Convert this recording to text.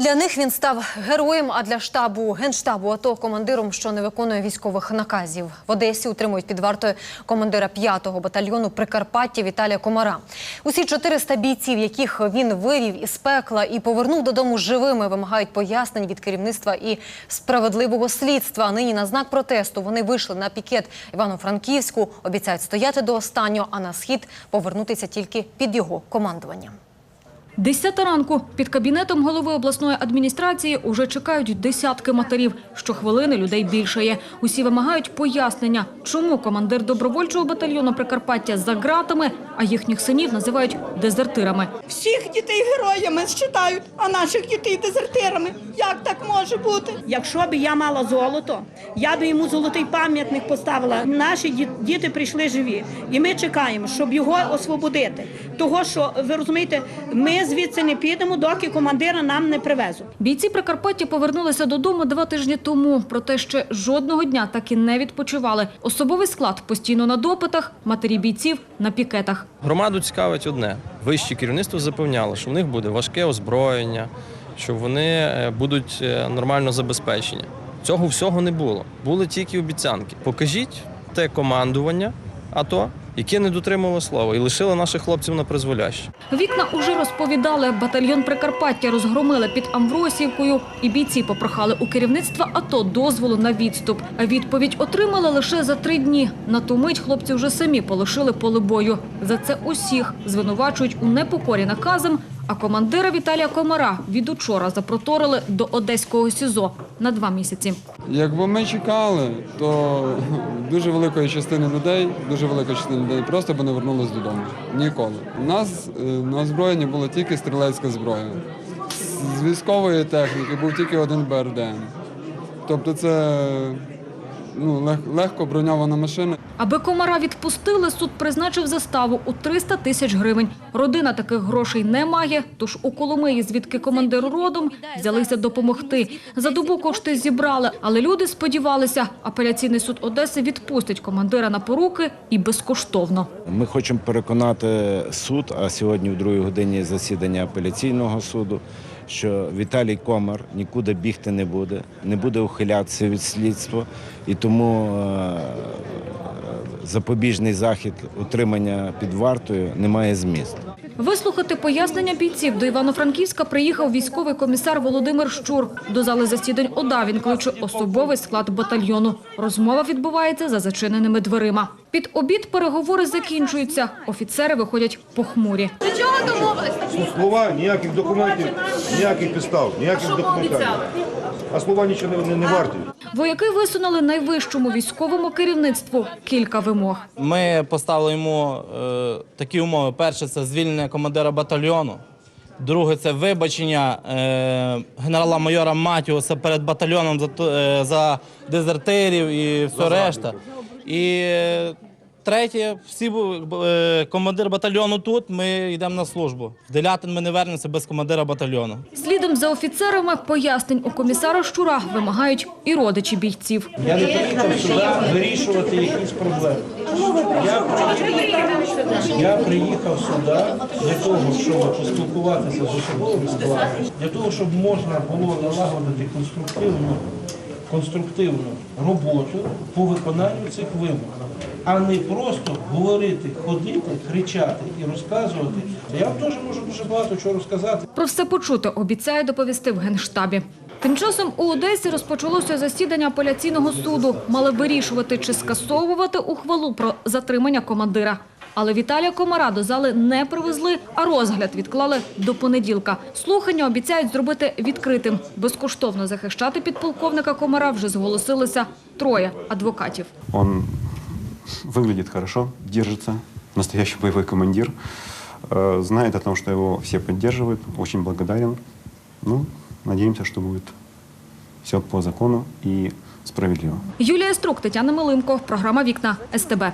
Для них він став героєм, а для штабу генштабу АТО командиром, що не виконує військових наказів. В Одесі утримують під вартою командира 5-го батальйону Прикарпаття Віталія Комара. Усі 400 бійців, яких він вивів із пекла і повернув додому живими, вимагають пояснень від керівництва і справедливого слідства. Нині на знак протесту вони вийшли на пікет Івано-Франківську, обіцяють стояти до останнього, а на схід повернутися тільки під його командуванням. Десята ранку під кабінетом голови обласної адміністрації уже чекають десятки матерів. Щохвилини людей більшає. Усі вимагають пояснення, чому командир добровольчого батальйону Прикарпаття за ґратами, а їхніх синів називають дезертирами. Всіх дітей героями вважають, а наших дітей дезертирами. Як так може бути? Якщо б я мала золото, я б йому золотий пам'ятник поставила. Наші ді- діти прийшли живі, і ми чекаємо, щоб його освободити. Того, що ви розумієте, ми звідси не підемо, доки командира нам не привезуть. Бійці Прикарпаття повернулися додому два тижні тому. Проте ще жодного дня так і не відпочивали. Особовий склад постійно на допитах, матері бійців на пікетах. Громаду цікавить одне: вище керівництво запевняло, що в них буде важке озброєння, що вони е, будуть е, нормально забезпечені. Цього всього не було. Були тільки обіцянки. Покажіть те командування АТО, яке не дотримало слова, і лишило наших хлопців на призволяще. Вікна уже розповідали, батальйон Прикарпаття розгромили під Амвросівкою, і бійці попрохали у керівництва АТО дозволу на відступ. А відповідь отримали лише за три дні. На ту мить хлопці вже самі полишили поле бою. За це усіх звинувачують у непокорі наказам. А командира Віталія Комара від учора запроторили до одеського СІЗО на два місяці. Якби ми чекали, то дуже великої частини людей, дуже велика частина людей просто би не вернулись додому. Ніколи. У нас е, на озброєнні була тільки стрілецька зброя. З військової техніки був тільки один БРДМ. Тобто це ну, лег- легко броньована машина. Аби комара відпустили, суд призначив заставу у 300 тисяч гривень. Родина таких грошей не має, тож у Коломиї, звідки командир родом, взялися допомогти. За добу кошти зібрали, але люди сподівалися, апеляційний суд Одеси відпустить командира на поруки і безкоштовно. Ми хочемо переконати суд, а сьогодні в другій годині засідання апеляційного суду, що Віталій Комар нікуди бігти не буде, не буде ухилятися від слідства, і тому е, запобіжний захід утримання під вартою не має змісту. Вислухати пояснення бійців до Івано-Франківська приїхав військовий комісар Володимир Щур. До зали засідань ОДА він кличе особовий склад батальйону. Розмова відбувається за зачиненими дверима. Під обід переговори закінчуються. Офіцери виходять похмурі. Слова, ніяких документів, ніяких підстав, ніяких документів. А слова нічого не, не, не варті. Вояки висунули найвищому військовому керівництву кілька вимог. Ми поставили йому е, такі умови. Перше це звільнення командира батальйону. Друге це вибачення е, генерала-майора Матіуса перед батальйоном за, е, за дезертирів і все решта. І третє, всі е, командир батальйону тут. Ми йдемо на службу. В Делятин ми не вернемося без командира батальйону. Слідом за офіцерами пояснень у комісара Щура вимагають і родичі бійців. Я не приїхав сюди вирішувати якісь проблеми. Я приїхав, я приїхав сюди для того, щоб поспілкуватися з особовим складом, для того, щоб можна було налагодити конструктивну, конструктивну роботу по виконанню цих вимог, а не просто говорити, ходити, кричати і розказувати. Я вам теж можу дуже багато чого розказати. Про все почути обіцяє доповісти в Генштабі. Тим часом у Одесі розпочалося засідання апеляційного суду. Мали вирішувати, чи скасовувати ухвалу про затримання командира. Але Віталія Комара до зали не привезли, а розгляд відклали до понеділка. Слухання обіцяють зробити відкритим. Безкоштовно захищати підполковника Комара вже зголосилися троє адвокатів. Он выглядит хорошо, держится, настоящий боевой командир, э, знает о том, что его все поддерживают, очень благодарен. Ну, надеемся, что будет все по закону і справедливо. Юлія Струк, Тетяна Милимко. Програма «Вікна» СТБ.